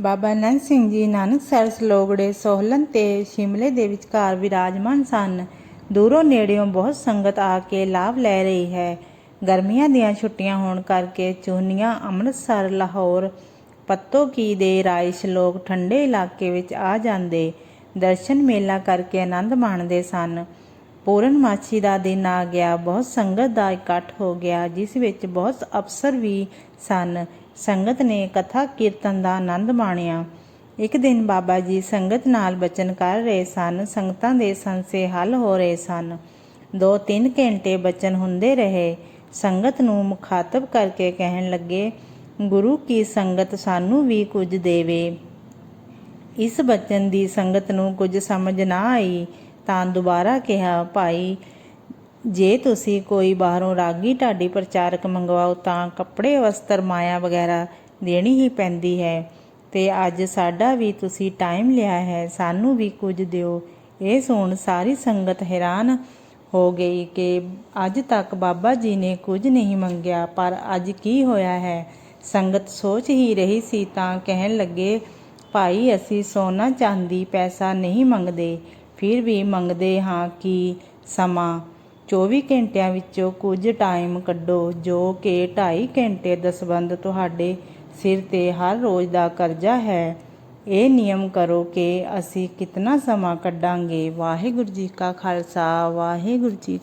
ਬਾਬਾ Nand Singh ji Nanak sir ਸਲੋਗੜੇ ਸੋਹਲਨ ਤੇ ਸ਼ਿਮਲੇ ਦੇ ਵਿਚਕਾਰ ਵਿਰਾਜਮਾਨ ਸਨ। ਦੂਰੋਂ ਨੇੜਿਓਂ ਬਹੁਤ ਸੰਗਤ ਆ ਕੇ ਲਾਭ ਲੈ ਰਹੀ ਹੈ। ਗਰਮੀਆਂ ਦੀਆਂ ਛੁੱਟੀਆਂ ਹੋਣ ਕਰਕੇ ਚੂਨੀਆਂ ਅੰਮ੍ਰਿਤਸਰ, ਲਾਹੌਰ ਪੱਤੋ ਕੀ ਦੇ ਰਾਇਸ਼ ਲੋਕ ਠੰਡੇ ਇਲਾਕੇ ਵਿੱਚ ਆ ਜਾਂਦੇ। ਦਰਸ਼ਨ ਮੇਲਾ ਕਰਕੇ ਆਨੰਦ ਮਾਣਦੇ ਸਨ। ਪੂਰਨਮਾਸ਼ੀ ਦਾ ਦਿਨ ਆ ਗਿਆ। ਬਹੁਤ ਸੰਗਤ ਦਾ ਇਕੱਠ ਹੋ ਗਿਆ, ਜਿਸ ਵਿੱਚ ਬਹੁਤ ਅਫਸਰ ਵੀ ਸਨ। ਸੰਗਤ ਨੇ ਕਥਾ ਕੀਰਤਨ ਦਾ ਆਨੰਦ ਮਾਣਿਆ। ਇੱਕ ਦਿਨ ਬਾਬਾ ਜੀ ਸੰਗਤ ਨਾਲ ਬਚਨ ਕਰ ਰਹੇ ਸਨ। ਸੰਗਤਾਂ ਦੇ ਸੰਸੇ ਹੱਲ ਹੋ ਰਹੇ ਸਨ। ਦੋ ਤਿੰਨ ਘੰਟੇ ਬਚਨ ਹੁੰਦੇ ਰਹੇ। ਸੰਗਤ ਨੂੰ ਮੁਖਾਤਬ ਕਰਕੇ ਕਹਿਣ ਲੱਗੇ, ਗੁਰੂ ਕੀ ਸੰਗਤ ਸਾਨੂੰ ਵੀ ਕੁਝ ਦੇਵੇ? ਇਸ ਬਚਨ ਦੀ ਸੰਗਤ ਨੂੰ ਕੁਝ ਸਮਝ ਨਾ ਆਈ। ਤਾਂ ਦੁਬਾਰਾ ਕਿਹਾ, ਭਾਈ, ਜੇ ਤੁਸੀਂ ਕੋਈ ਬਾਹਰੋਂ ਰਾਗੀ ਢਾਡੀ ਪ੍ਰਚਾਰਕ ਮੰਗਵਾਓ ਤਾਂ ਕੱਪੜੇ, ਵਸਤਰ, ਮਾਇਆ ਵਗੈਰਾ ਦੇਣੀ ਹੀ ਪੈਂਦੀ ਹੈ। ਤੇ ਅੱਜ ਸਾਡਾ ਵੀ ਤੁਸੀਂ ਟਾਈਮ ਲਿਆ ਹੈ, ਸਾਨੂੰ ਵੀ ਕੁਝ ਦਿਓ। ਇਹ ਸੁਣ ਸਾਰੀ ਸੰਗਤ ਹੈਰਾਨ ਹੋ ਗਈ ਕਿ ਅੱਜ ਤੱਕ ਬਾਬਾ ਜੀ ਨੇ ਕੁਝ ਨਹੀਂ ਮੰਗਿਆ, ਪਰ ਅੱਜ ਕੀ ਹੋਇਆ ਹੈ? ਸੰਗਤ ਸੋਚ ਹੀ ਰਹੀ ਸੀ ਤਾਂ ਕਹਿਣ ਲੱਗੇ, ਭਾਈ, ਅਸੀਂ ਸੋਨਾ ਚਾਂਦੀ ਪੈਸਾ ਨਹੀਂ ਮੰਗਦੇ। ਫਿਰ ਵੀ ਮੰਗਦੇ ਹਾਂ ਕਿ ਸਮਾਂ 24 ਘੰਟਿਆਂ ਵਿੱਚੋਂ ਕੁਝ ਟਾਈਮ ਕੱਢੋ, ਜੋ ਕਿ ਢਾਈ ਘੰਟੇ ਦਸਬੰਦ ਤੁਹਾਡੇ ਸਿਰ ਤੇ ਹਰ ਰੋਜ਼ ਦਾ ਕਰਜ਼ਾ ਹੈ। ਇਹ ਨਿਯਮ ਕਰੋ ਕਿ ਅਸੀਂ ਕਿਤਨਾ ਸਮਾਂ ਕੱਢਾਂਗੇ। ਵਾਹਿਗੁਰੂ ਜੀ ਕਾ ਖਾਲਸਾ, ਵਾਹਿਗੁਰੂ ਜੀ